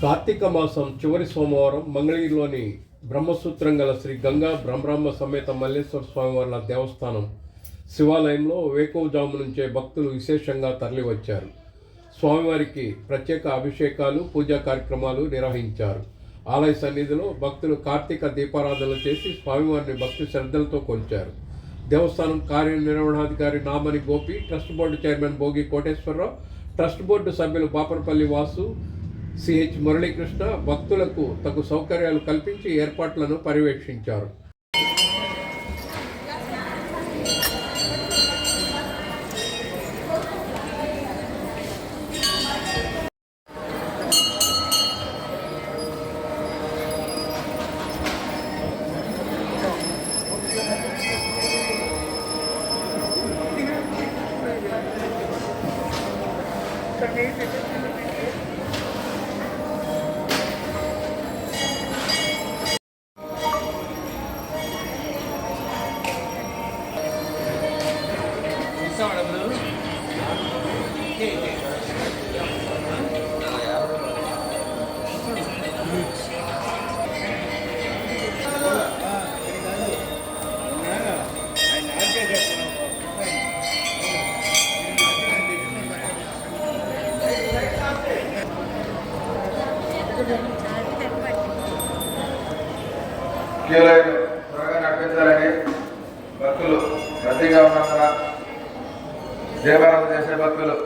కార్తీక మాసం చివరి సోమవారం మంగళగిరిలోని బ్రహ్మసూత్రం గల శ్రీ గంగా బ్రహ్మరామ సమేత మల్లేశ్వర స్వామివార్ల దేవస్థానం శివాలయంలో వేకోజాము నుంచే భక్తులు విశేషంగా తరలివచ్చారు. స్వామివారికి ప్రత్యేక అభిషేకాలు పూజా కార్యక్రమాలు నిర్వహించారు. ఆలయ సన్నిధిలో భక్తులు కార్తీక దీపారాధనలు చేసి స్వామివారిని భక్తి శ్రద్ధలతో కొలిచారు. దేవస్థానం కార్యనిర్వహణాధికారి Namani Gopi trust board chairman Bhogi Koteswararao trust board సభ్యులు బాపనపల్లి వాసు సిహెచ్ మురళీకృష్ణ భక్తులకు తగు సౌకర్యాలు కల్పించి ఏర్పాట్లను పర్యవేక్షించారు. క్యూ లైన్ త్వరగా నడిపించాలని భక్తులు రద్దీగా ఉన్నందున దేవాలయం చేసే భక్తులు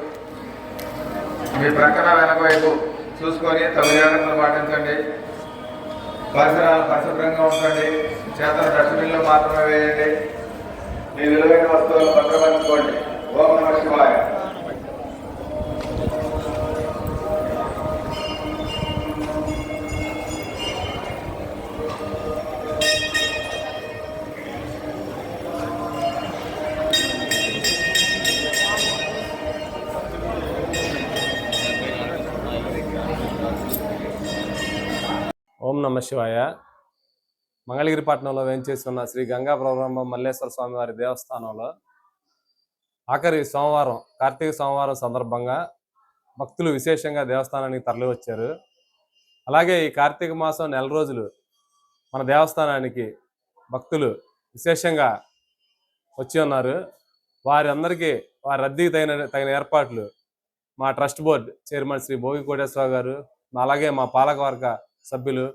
మీ ప్రక్కన వెనక వైపు చూసుకొని తగు జాగ్రత్తలు పాటించండి. పరిసరాలు పరిశుభ్రంగా ఉంచండి. చేతన డస్ట్బిన్లో మాత్రమే వేయండి. శివాయ. మంగళగిరి పట్టణంలో వేంచేసి ఉన్న శ్రీ గంగా ప్రబ్రహ్మ మల్లేశ్వర స్వామి వారి దేవస్థానంలో ఆఖరి సోమవారం కార్తీక సోమవారం సందర్భంగా భక్తులు విశేషంగా దేవస్థానానికి తరలివచ్చారు. అలాగే ఈ కార్తీక మాసం నెల రోజులు మన దేవస్థానానికి భక్తులు విశేషంగా వచ్చి ఉన్నారు. వారి అందరికీ వారి రద్దీకి తగిన తగిన ఏర్పాట్లు మా trust board chairman Shri Bhogi Koteswararao garu అలాగే మా పాలకవర్గ సభ్యులు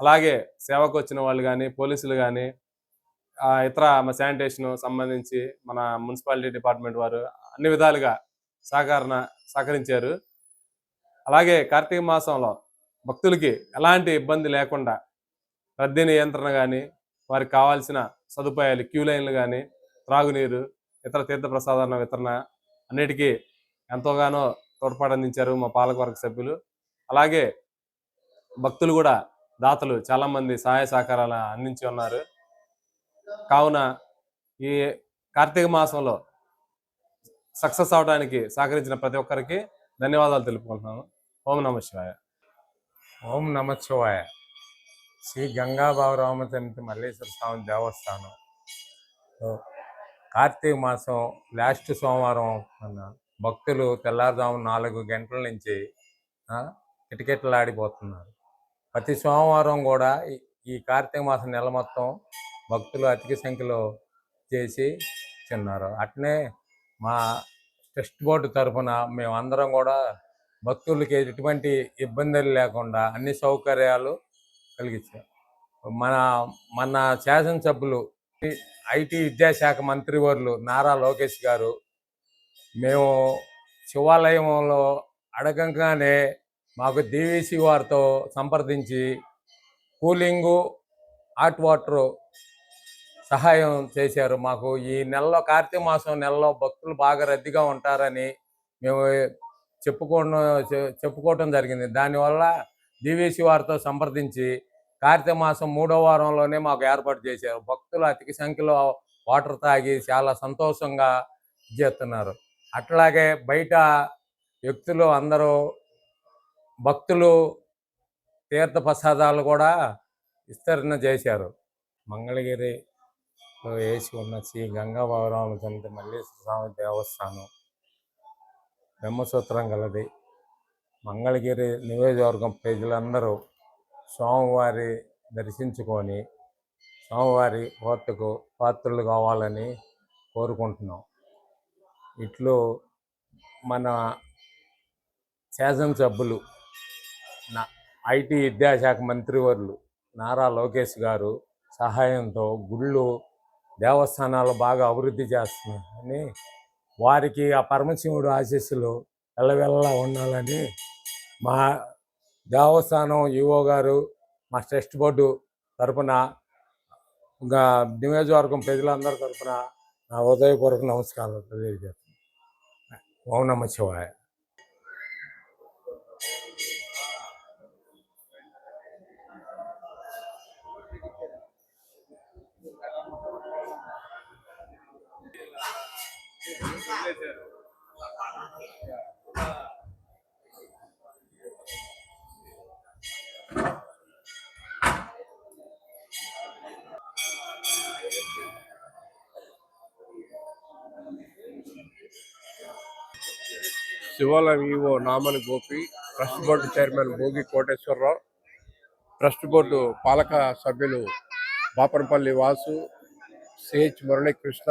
అలాగే సేవకు వచ్చిన వాళ్ళు కానీ పోలీసులు కానీ ఇతర మా శానిటేషన్ సంబంధించి మన మున్సిపాలిటీ డిపార్ట్మెంట్ వారు అన్ని విధాలుగా సహకరణ సహకరించారు. అలాగే కార్తీక మాసంలో భక్తులకి ఎలాంటి ఇబ్బంది లేకుండా రద్దీ నియంత్రణ కానీ వారికి కావాల్సిన సదుపాయాలు క్యూ లైన్లు కానీ త్రాగునీరు ఇతర తీర్థప్రసాదాల వితరణ అన్నిటికీ ఎంతోగానో తోడ్పాటు అందించారు మా పాలకవర్గ సభ్యులు. అలాగే భక్తులు కూడా దాతలు చాలామంది సహాయ సహకారాలు అందించి ఉన్నారు. కావున ఈ కార్తీక మాసంలో సక్సెస్ అవడానికి సహకరించిన ప్రతి ఒక్కరికి ధన్యవాదాలు తెలుపుకుంటున్నాను. ఓం నమ శివాయ. ఓం నమ శివాయ. శ్రీ గంగాబాబు సమితి మల్లేశ్వర స్వామి దేవస్థానం. కార్తీక మాసం లాస్ట్ సోమవారం అన్న భక్తులు తెల్లారుజాము నాలుగు గంటల నుంచి ఆ, కిటకిటలాడిపోతున్నారు. ప్రతి సోమవారం కూడా ఈ- ఈ కార్తీక మాసం నెల మొత్తం భక్తులు అధిక సంఖ్యలో చేసి చిన్నారు అట్నే మా ట్రస్ట్ బోర్డు తరఫున మేమందరం కూడా భక్తులకి ఎటువంటి ఇబ్బందులు లేకుండా అన్ని సౌకర్యాలు కలిగించాం. మన మన శాసనసభ్యులు ఐటీ విద్యాశాఖ మంత్రివర్లు నారా లోకేష్ గారు మేము శివాలయంలో అడగంగానే మాకు డివిసి వారితో సంప్రదించి కూలింగు హాట్ వాటర్ సహాయం చేశారు. మాకు ఈ నెలలో కార్తీక మాసం నెలలో భక్తులు బాగా రద్దీగా ఉంటారని మేము చెప్పుకోవడం చెప్పుకోవటం జరిగింది. దానివల్ల డివిసి వారితో సంప్రదించి కార్తీక మాసం మూడో వారంలోనే మాకు ఏర్పాటు చేశారు. భక్తులు అధిక సంఖ్యలో వాటర్ తాగి చాలా సంతోషంగా చేస్తున్నారు. అట్లాగే బయట వ్యక్తులు అందరూ భక్తులు తీర్థ ప్రసాదాలు కూడా విస్తరణ చేశారు. మంగళగిరిలో వేసి ఉన్న శ్రీ గంగా భవరామ మల్లేశ్వర స్వామి దేవస్థానం బ్రహ్మసూత్రం గలది. మంగళగిరి నియోజకవర్గం ప్రజలందరూ స్వామివారి దర్శించుకొని స్వామివారి కోర్టుకు పాత్రలు కావాలని కోరుకుంటున్నాం. ఇట్లు మన శాసనసభ్యులు నా ఐటీ విద్యాశాఖ మంత్రివర్యులు నారా లోకేష్ గారు సహాయంతో గుళ్ళు దేవస్థానాలు బాగా అభివృద్ధి చేస్తున్నాయని వారికి ఆ పరమశివుడు ఆశీస్సులు ఎల్లవెల్లా ఉండాలని మా దేవస్థానం ఈఓ గారు మా ట్రస్ట్ బోర్డు తరపున ఇంకా నియోజకవర్గం ప్రజలందరి తరపున నా హృదయపూర్వక నమస్కారాలు తెలియజేస్తున్నాను. ఓం నమ శివాయ. శివాలయం EO Namani Gopi trust board chairman Bhogi Koteswararao trust board పాలక సభ్యులు బాపనపల్లి వాసు సిహెచ్ మురళీకృష్ణ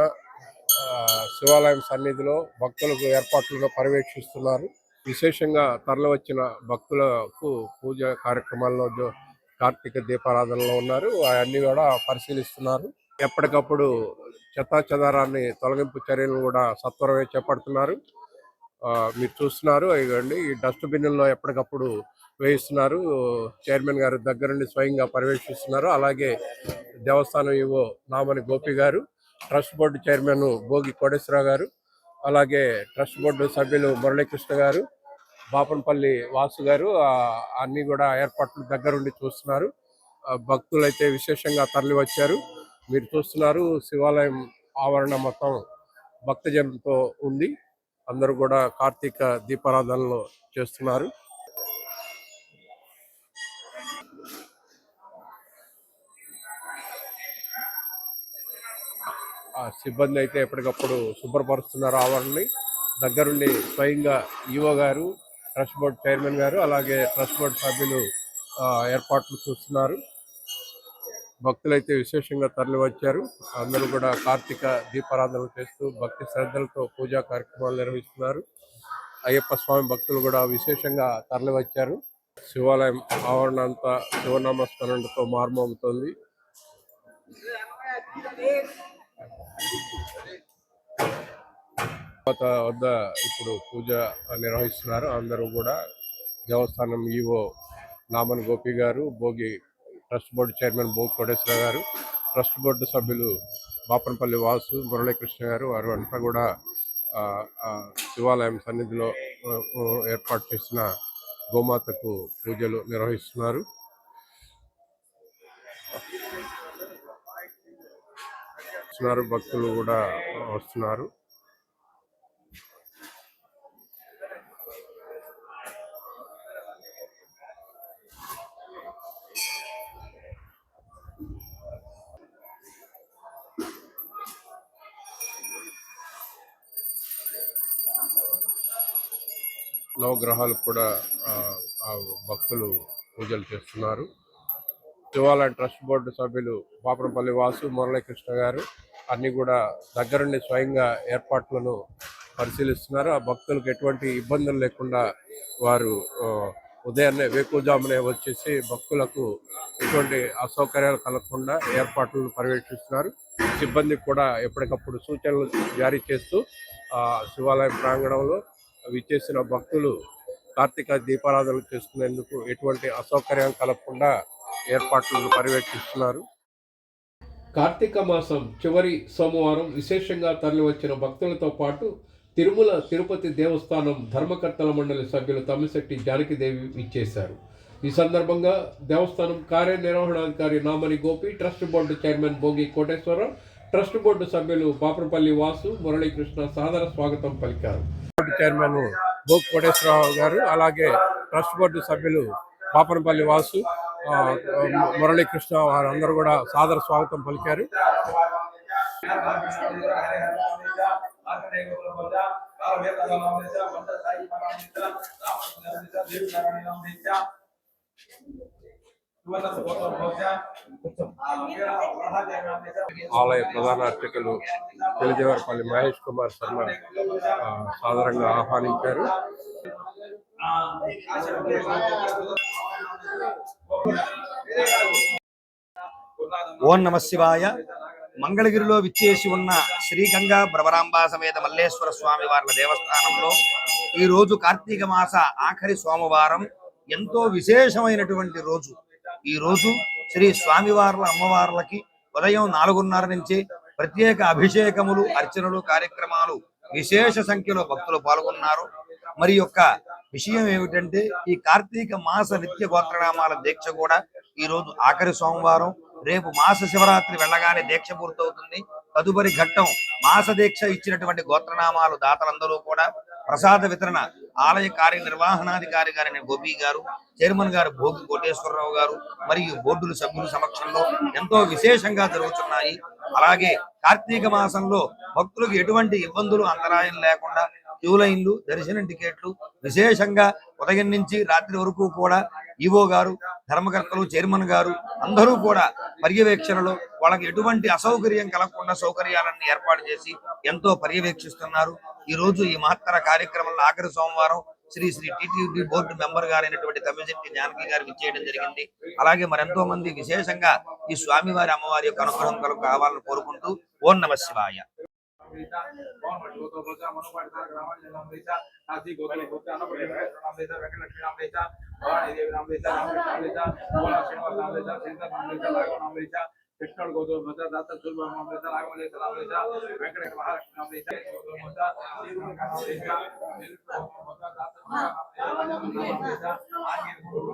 శివాలయం సన్నిధిలో భక్తులకు ఏర్పాట్లను పర్యవేక్షిస్తున్నారు. విశేషంగా తరలివచ్చిన భక్తులకు పూజ కార్యక్రమాల్లో కార్తీక దీపారాధనలో ఉన్నారు. అవన్నీ కూడా పరిశీలిస్తున్నారు. ఎప్పటికప్పుడు చెత్తా చెదారాన్ని తొలగింపు చర్యలు కూడా సత్వరమే చేపడుతున్నారు. ఆ, మీరు చూస్తున్నారు ఇవ్వండి ఈ డస్ట్ ఎప్పటికప్పుడు వేయిస్తున్నారు. చైర్మన్ గారు దగ్గరుండి స్వయంగా పర్యవేక్షిస్తున్నారు. అలాగే దేవస్థానం EO Namani Gopi garu trust board chairman Bhogi Koteswararao garu అలాగే ట్రస్ట్ బోర్డు సభ్యులు మురళీకృష్ణ గారు బాపనపల్లి వాసు గారు ఆ, అన్ని కూడా ఏర్పాట్లు దగ్గరుండి చూస్తున్నారు. భక్తులు భక్తులైతే విశేషంగా తరలి వచ్చారు మీరు చూస్తున్నారు శివాలయం ఆవరణ మొత్తం భక్తజనంతో ఉంది. అందరూ కూడా కార్తీక దీపారాధనలు చేస్తున్నారు. సిబ్బంది అయితే ఎప్పటికప్పుడు శుభ్రపరుస్తున్నారు ఆవరణని. దగ్గరుండి స్వయంగా ఈవో గారు ట్రస్ట్ బోర్డు చైర్మన్ గారు అలాగే ట్రస్ట్ బోర్డు సభ్యులు ఆ, ఏర్పాట్లు చూస్తున్నారు. భక్తులైతే విశేషంగా తరలి వచ్చారు అందరూ కూడా కార్తీక దీపారాధన చేస్తూ భక్తి శ్రద్ధలతో పూజా కార్యక్రమాలు నిర్వహిస్తున్నారు. అయ్యప్ప స్వామి భక్తులు కూడా విశేషంగా తరలి వచ్చారు శివాలయం ఆవరణ అంతా శివనామస్మరణతో మార్మోగుతోంది. దేవత వద్ద ఇప్పుడు పూజ నిర్వహిస్తున్నారు. అందరూ కూడా దేవస్థానం EO Naman Gopi garu Bhogi trust board chairman Bhogi Koteswara garu trust board సభ్యులు బాపనపల్లి వాసు మురళీకృష్ణ గారు వారు అంతా కూడా శివాలయం సన్నిధిలో ఏర్పాటు చేసిన గోమాతకు పూజలు నిర్వహిస్తున్నారు. వస్తున్నారు భక్తులు కూడా వస్తున్నారు. నవగ్రహాలు కూడా ఆ భక్తులు పూజలు చేస్తున్నారు. శివాలయం ట్రస్ట్ బోర్డు సభ్యులు పాపరపల్లి వాసు మురళీకృష్ణ గారు అన్ని కూడా దగ్గరుండి స్వయంగా ఏర్పాట్లను పరిశీలిస్తున్నారు. ఆ భక్తులకు ఎటువంటి ఇబ్బందులు లేకుండా వారు ఉదయాన్నే వేకుజామునే వచ్చేసి భక్తులకు ఎటువంటి అసౌకర్యాలు కలగకుండా ఏర్పాట్లను పర్యవేక్షిస్తున్నారు. సిబ్బందికి కూడా ఎప్పటికప్పుడు సూచనలు జారీ చేస్తూ ఆ, శివాలయం ప్రాంగణంలో విచ్చేసిన భక్తులు కార్తీక దీపారాధనలు చేసుకునేందుకు ఎటువంటి అసౌకర్యం కలగకుండా ఏర్పాట్లను పర్యవేక్షిస్తున్నారు. కార్తీక మాసం చివరి సోమవారం విశేషంగా తరలివచ్చిన భక్తులతో పాటు తిరుమల తిరుపతి దేవస్థానం ధర్మకర్తల మండలి సభ్యులు తమ్మిశెట్టి జానకిదేవి ఇచ్చేశారు ఈ సందర్భంగా దేవస్థానం కార్యనిర్వహణాధికారి Namani Gopi trust board chairman Bhogi Koteswara Rao trust board సభ్యులు బాపనపల్లి వాసు మురళీకృష్ణ సాదర స్వాగతం పలికారు. చైర్మన్ భోగి కోటేశ్వరరావు గారు అలాగే ట్రస్ట్ బోర్డు సభ్యులు బాపనపల్లి వాసు మురళీకృష్ణ వారందరూ కూడా సాదర స్వాగతం పలికారు. ఆలయ ప్రధాన అర్చకులు తెలిజేవారిపల్లి మహేష్ కుమార్ శర్మ సాధారణంగా ఆహ్వానించారు. ఓం నమ శివాయ. మంగళగిరిలో విచ్చేసి ఉన్న శ్రీ గంగా సమేత మల్లేశ్వర స్వామి వారి దేవస్థానంలో ఈ రోజు కార్తీక మాస ఆఖరి సోమవారం. ఎంతో విశేషమైనటువంటి రోజు. ఈ రోజు శ్రీ స్వామివార్ల అమ్మవార్లకి ఉదయం నాలుగున్నర నుంచి ప్రత్యేక అభిషేకములు అర్చనలు కార్యక్రమాలు విశేష సంఖ్యలో భక్తులు పాల్గొన్నారు. మరి యొక్క విషయం ఏమిటంటే ఈ కార్తీక మాస నిత్య గోత్రనామాల దీక్ష కూడా ఈ రోజు ఆఖరి సోమవారం రేపు మాస శివరాత్రి వెళ్ళగానే దీక్ష పూర్తవుతుంది. తదుపరి ఘట్టం మాస దీక్ష ఇచ్చినటువంటి గోత్రనామాలు దాతలందరూ కూడా ప్రసాద వితరణ ఆలయ కార్యనిర్వహణాధికారి గారిని గోపి గారు చైర్మన్ గారు భోగి కోటేశ్వరరావు గారు మరియు బోర్డుల సభ్యుల సమక్షంలో ఎంతో విశేషంగా జరుగుతున్నాయి. అలాగే కార్తీక మాసంలో భక్తులకు ఎటువంటి ఇబ్బందులు అంతరాయం లేకుండా క్యూ లైన్లు దర్శనం టికెట్లు విశేషంగా ఉదయం నుంచి రాత్రి వరకు కూడా ఈవో గారు ధర్మకర్తలు చైర్మన్ గారు అందరూ కూడా పర్యవేక్షణలో వాళ్ళకి ఎటువంటి అసౌకర్యం కలగకుండా సౌకర్యాలన్నీ ఏర్పాటు చేసి ఎంతో పర్యవేక్షిస్తున్నారు. ఈ రోజు ఈ మహత్తర కార్యక్రమంలో ఆఖరి సోమవారం Shri Shri TTD board member గారైనటువంటి Tammisetti Janaki గారు ఇచ్చేయడం జరిగింది. అలాగే మరెంతో మంది విశేషంగా ఈ స్వామివారి అమ్మవారి యొక్క అనుగ్రహం కలుగు కావాలని కోరుకుంటూ ఓం నమ శివాయ. पीड़िता कौन मज़बूत होगा मनोवाड़ता ग्रामा नाम देता नासी गोतल होता ना पड़ेगा नाम देता वेंकट लक्ष्मी नाम देता भगवान देव नाम देता राम नाम देता भोला श्रीनिवास नाम देता सेंटर नाम देता लागो नाम देता कृष्ण गोतल होता दाता सुरभा नाम देता लागो देता नाम देता वेंकट महालक्ष्मी नाम देता गोतल होता देव नाम देता निरुक्त होता दाता नाम देता आगे गुरु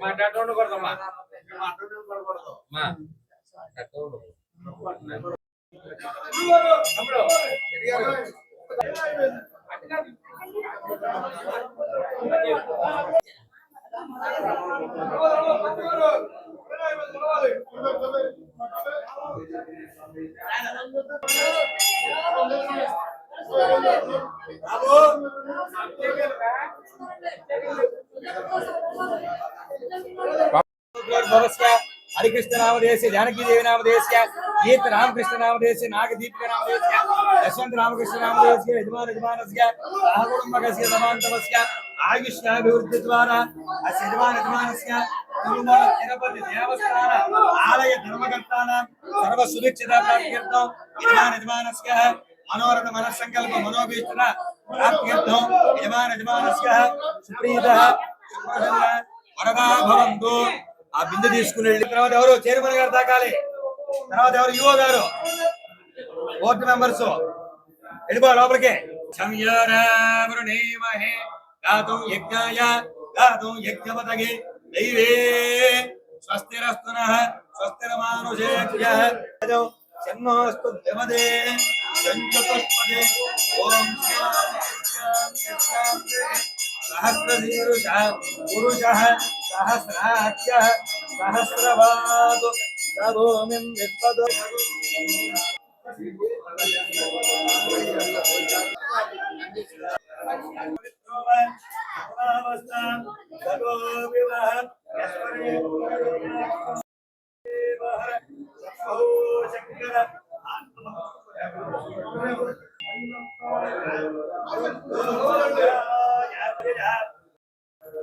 హరికృష్ణ నామదేశ జానకీ దేవి నామదేశ గీత రామకృష్ణ నామదేశ నాగదీపిక నామదేశ యశవంత రామకృష్ణ నామదేశ యజమాన యజమానస్య సహకుటుంబకస్య సమాంతమస్య ఆయుష్యాభివృద్ధి ద్వారా అస్య యజమాన యజమానస్య తిరుమల తిరుపతి దేవస్థాన ఆలయ ధర్మకర్తానాం సర్వ సురక్షిత ప్రాప్త్యర్థం యజమాన యజమానస్య మనోరథ మనస్సంకల్ప మనోభీష్టన ప్రాప్త్యర్థం యజమాన యజమానస్య సుప్రీత సుప్రసన్న వరదా భవంతు ఆ బిందె తీసుకుని వెళ్ళి తర్వాత ఎవరు? చైర్మన్ గారు తాకాలి. తర్వాత ఎవరు? యువ గారు. Board members. వెళ్ళిపో లోపలికి. సంయారామృణేమహే గాతు యజ్ఞాయ. గాతు యజ్ఞపతగే. దైవే. స్వస్తిరస్తున. స్వస్తిరమానుషేభ్య చెన్నోస్తు ద్యమదే చంచతుష్పదే ఓం సహస్రశీరుష పురుష. సహస్రాఖ్య సహస్రవాదు సభూమిం విద్వదు. ఆత్మ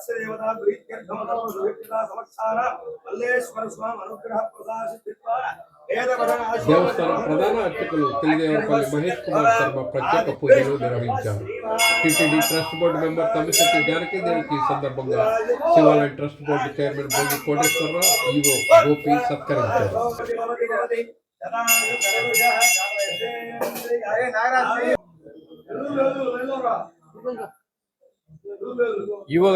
ధర్మకర్తల అస్య దేవతా ప్రీత్యర్థం సువిత్త సమక్షాన మల్లేశ్వర స్వామి అనుగ్రహ ప్రసాదిత్వ దేవస్థానం ప్రధాన అర్చకులు తెలిదేవరపల్లి మహేష్ కుమార్ శర్మ ప్రత్యేక పూజలు నిర్వహించారు TTD trust board member Tammisetti జానకిదేవికి ఈ సందర్భంగా శివాలయం trust board chairman Bhogi Koteswara Rao EO Gopi సత్కరించారు నాగరాజు ఈవో